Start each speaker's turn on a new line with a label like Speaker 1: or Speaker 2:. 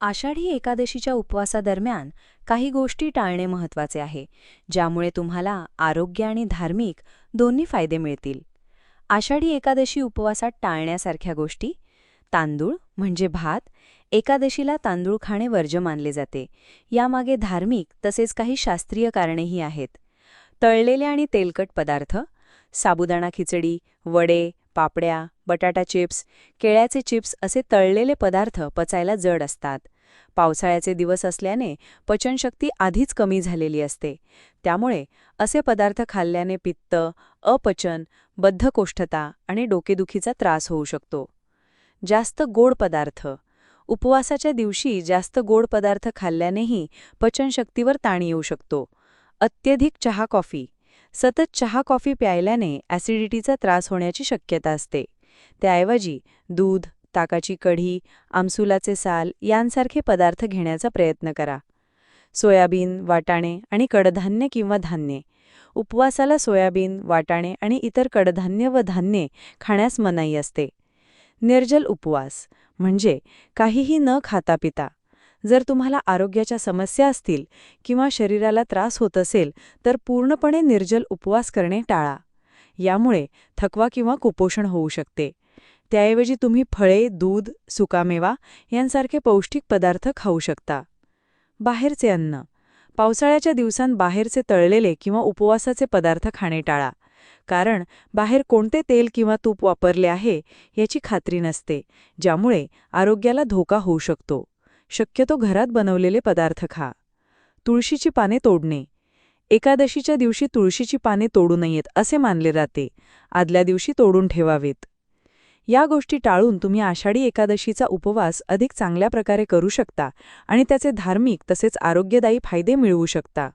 Speaker 1: आषाढी एकादशीच्या उपवासादरम्यान काही गोष्टी टाळणे महत्त्वाचे आहे ज्यामुळे तुम्हाला आरोग्य आणि धार्मिक दोन्ही फायदे मिळतील. आषाढी एकादशी उपवासात टाळण्यासारख्या गोष्टी तांदूळ म्हणजे भात एकादशीला तांदूळ खाणे वर्ज्य मानले जाते. यामागे धार्मिक तसेच काही शास्त्रीय कारणेही आहेत. तळलेले आणि तेलकट पदार्थ साबुदाणा खिचडी वडे पापड्या बटाटा चिप्स केळ्याचे चिप्स असे तळलेले पदार्थ पचायला जड असतात. पावसाळ्याचे दिवस असल्याने पचनशक्ती आधीच कमी झालेली असते. त्यामुळे असे पदार्थ खाल्ल्याने पित्त अपचन बद्धकोष्ठता आणि डोकेदुखीचा त्रास होऊ शकतो. जास्त गोड पदार्थ. उपवासाच्या दिवशी जास्त गोड पदार्थ खाल्ल्यानेही पचनशक्तीवर ताण येऊ शकतो. अत्यधिक चहा कॉफी. सतत चहा कॉफी प्यायल्याने ॲसिडिटीचा त्रास होण्याची शक्यता असते. त्याऐवजी दूध ताकाची कढी आमसुलाचे साल यांसारखे पदार्थ घेण्याचा प्रयत्न करा. सोयाबीन वाटाणे आणि कडधान्य किंवा धान्ये. उपवासाला सोयाबीन वाटाणे आणि इतर कडधान्य व धान्ये खाण्यास मनाई असते. निर्जल उपवास म्हणजे काहीही न खाता पिता. जर तुम्हाला आरोग्याच्या समस्या असतील किंवा शरीराला त्रास होत असेल तर पूर्णपणे निर्जल उपवास करणे टाळा. यामुळे थकवा किंवा कुपोषण होऊ शकते. त्याऐवजी तुम्ही फळे दूध सुकामेवा यांसारखे पौष्टिक पदार्थ खाऊ शकता. बाहेरचे अन्न. पावसाळ्याच्या दिवसांत बाहेरचे तळलेले किंवा उपवासाचे पदार्थ खाणे टाळा. कारण बाहेर कोणते तेल किंवा तूप वापरले आहे याची खात्री नसते ज्यामुळे आरोग्याला धोका होऊ शकतो. शक्यतो घरात बनवलेले पदार्थ खा. तुळशीची पाने तोडणे. एकादशीच्या दिवशी तुळशीची पाने तोडू नयेत असे मानले जाते. आदल्या दिवशी तोडून ठेवावेत. या गोष्टी टाळून तुम्ही आषाढी एकादशीचा उपवास अधिक चांगल्या प्रकारे करू शकता आणि त्याचे धार्मिक तसेच आरोग्यदायी फायदे मिळवू शकता.